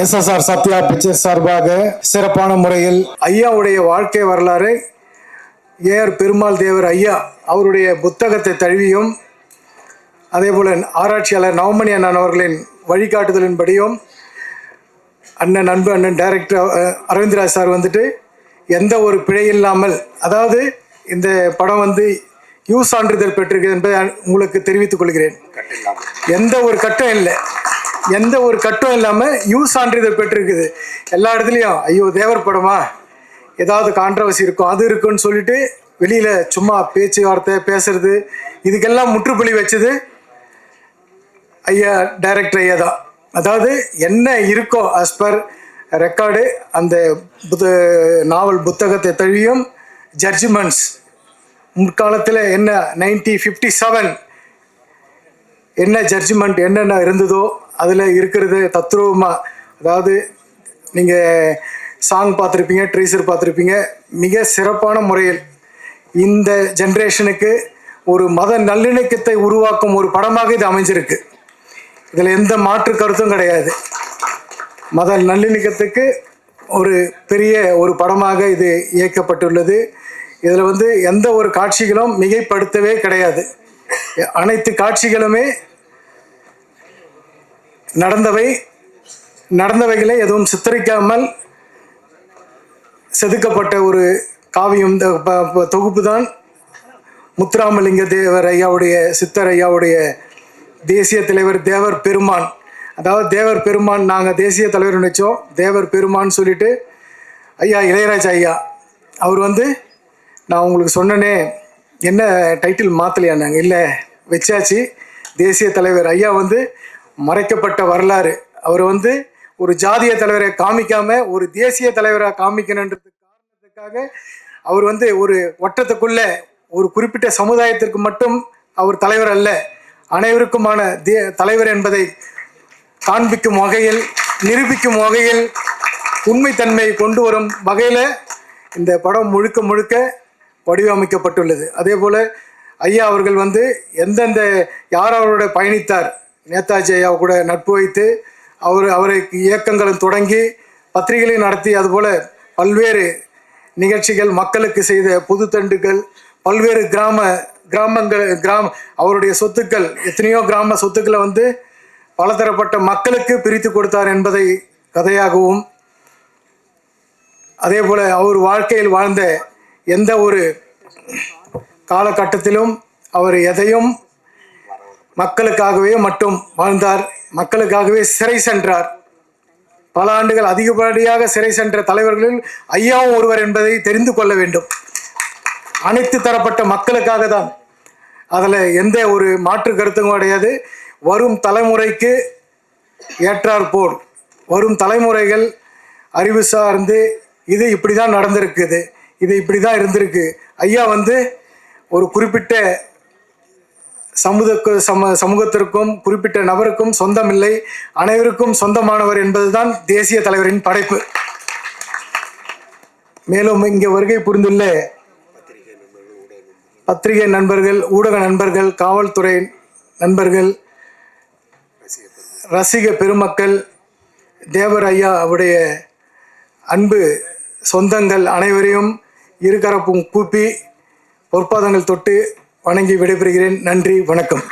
SSR Sathya pictures சார்பாக சிறப்பான முறையில் ஐயாவுடைய வாழ்க்கை வரலாறு ஏஆர் பெருமாள் தேவர் ஐயா அவருடைய புத்தகத்தை தழுவியும் அதேபோல் ஆராய்ச்சியாளர் நவமணி அண்ணன் அவர்களின் வழிகாட்டுதலின்படியும் அண்ணன் அன்பு அண்ணன் டைரக்டர் அரவிந்த்ராஜ் சார் வந்துட்டு எந்த ஒரு பிழை இல்லாமல் அதாவது இந்த படம் வந்து யூ சான்றிதழ் பெற்றிருக்கிறது என்பதை உங்களுக்கு தெரிவித்துக் கொள்கிறேன். எந்த ஒரு கட்டம் இல்லை. எந்த ஒரு கட்டும் இல்லாமல் யூ சான்றிதழ் பெற்றிருக்குது. எல்லா இடத்துலையும் ஐயோ தேவர் படமா? ஏதாவது கான்ட்ரவர்சி இருக்கும் அது இருக்குன்னு சொல்லிட்டு வெளியில் சும்மா பேச்சுவார்த்தை பேசுறது இதுக்கெல்லாம் முற்றுப்புள்ளி வச்சது ஐயா டைரக்டர் ஐயா தான். அதாவது என்ன இருக்கோ அஸ் பர் ரெக்கார்டு அந்த புத்த நாவல் புத்தகத்தை தழியும் ஜட்ஜ்மெண்ட்ஸ் முற்காலத்தில் என்ன நைன்டி ஃபிஃப்டி செவன் என்ன ஜட்ஜ்மெண்ட் என்னென்ன இருந்ததோ அதில் இருக்கிறது தத்ரூபமாக அதாவது நீங்கள் சாங் பார்த்துருப்பீங்க ட்ரீசர் பார்த்துருப்பீங்க மிக சிறப்பான முறையில் இந்த ஜென்ரேஷனுக்கு ஒரு மத நல்லிணக்கத்தை உருவாக்கும் ஒரு படமாக இது அமைஞ்சிருக்கு. இதில் எந்த மாற்று கருத்தும் கிடையாது. மத நல்லிணக்கத்துக்கு ஒரு பெரிய ஒரு படமாக இது இயக்கப்பட்டுள்ளது. இதில் வந்து எந்த ஒரு காட்சிகளும் மிகைப்படுத்தவே கிடையாது. அனைத்து காட்சிகளுமே நடந்தவை நடந்தவைகளை எதுவும் சித்தரிக்காமல் செதுக்கப்பட்ட ஒரு காவியம். இந்த ப- தொகுப்பு தான் முத்துராமலிங்க தேவர் ஐயாவுடைய சித்தர் ஐயாவுடைய தேசிய தலைவர் தேவர் பெருமான். அதாவது தேவர் பெருமான் நாங்கள் தேசிய தலைவர் நினைச்சோம். தேவர் பெருமான் சொல்லிட்டு ஐயா இளையராஜா ஐயா அவர் வந்து நான் உங்களுக்கு சொன்னனே என்ன டைட்டில் மாற்றலையா நாங்கள் இல்லை வச்சாச்சு. தேசிய தலைவர் ஐயா வந்து மறைக்கப்பட்ட வரலாறு. அவர் வந்து ஒரு ஜாதிய தலைவரை காமிக்காம ஒரு தேசிய தலைவராக காமிக்கணுன்றது காரணத்துக்காக அவர் வந்து ஒரு வட்டத்துக்குள்ள ஒரு குறிப்பிட்ட சமுதாயத்திற்கு மட்டும் அவர் தலைவர் அல்ல அனைவருக்குமான தே தலைவர் என்பதை காண்பிக்கும் வகையில் நிரூபிக்கும் வகையில் உண்மைத்தன்மையை கொண்டு வரும் வகையில் இந்த படம் முழுக்க முழுக்க வடிவமைக்கப்பட்டுள்ளது. அதே போல் ஐயா அவர்கள் வந்து எந்தெந்த யார் அவரோட பயணித்தார்? நேதாஜி ஐயா கூட நட்பு வைத்து அவர் அவரை இயக்கங்களும் தொடங்கி பத்திரிகைகளை நடத்தி அதுபோல் பல்வேறு நிகழ்ச்சிகள் மக்களுக்கு செய்த புதுத்தண்டுகள் பல்வேறு கிராம கிராமங்கள் கிராம அவருடைய சொத்துக்கள் எத்தனையோ கிராம சொத்துக்களை வந்து பலதரப்பட்ட மக்களுக்கு பிரித்து கொடுத்தார் என்பதை கதையாகவும் அதே போல் அவர் வாழ்க்கையில் வாழ்ந்த எந்த ஒரு காலகட்டத்திலும் அவர் எதையும் மக்களுக்காகவே மட்டும் வாழ்ந்தார் மக்களுக்காகவே சிறை சென்றார். பல ஆண்டுகள் அதிகப்படியாக சிறை சென்ற தலைவர்களில் ஐயாவும் ஒருவர் என்பதை தெரிந்து கொள்ள வேண்டும். அனைத்து தரப்பட்ட மக்களுக்காக தான். அதில் எந்த ஒரு மாற்று கருத்தும் கிடையாது. வரும் தலைமுறைக்கு ஏற்றாற்போல் வரும் தலைமுறைகள் அறிவு சார்ந்து இது இப்படி தான் நடந்திருக்குது. இது இப்படி தான் இருந்திருக்கு. ஐயா வந்து ஒரு குறிப்பிட்ட சமூக சம சமூகத்திற்கும் குறிப்பிட்ட நபருக்கும் சொந்தமில்லை. அனைவருக்கும் சொந்தமானவர் என்பதுதான் தேசிய தலைவரின் படைப்பு. மேலும் இங்கே வருகை புரிந்துள்ள பத்திரிகை நண்பர்கள் ஊடக நண்பர்கள் காவல்துறை நண்பர்கள் ரசிக பெருமக்கள் தேவர் ஐயா அவருடைய அன்பு சொந்தங்கள் அனைவரையும் இருகரப்பும் கூப்பி பொற்பாதங்கள் தொட்டு வணங்கி விடைபெறுகிறேன். நன்றி வணக்கம்.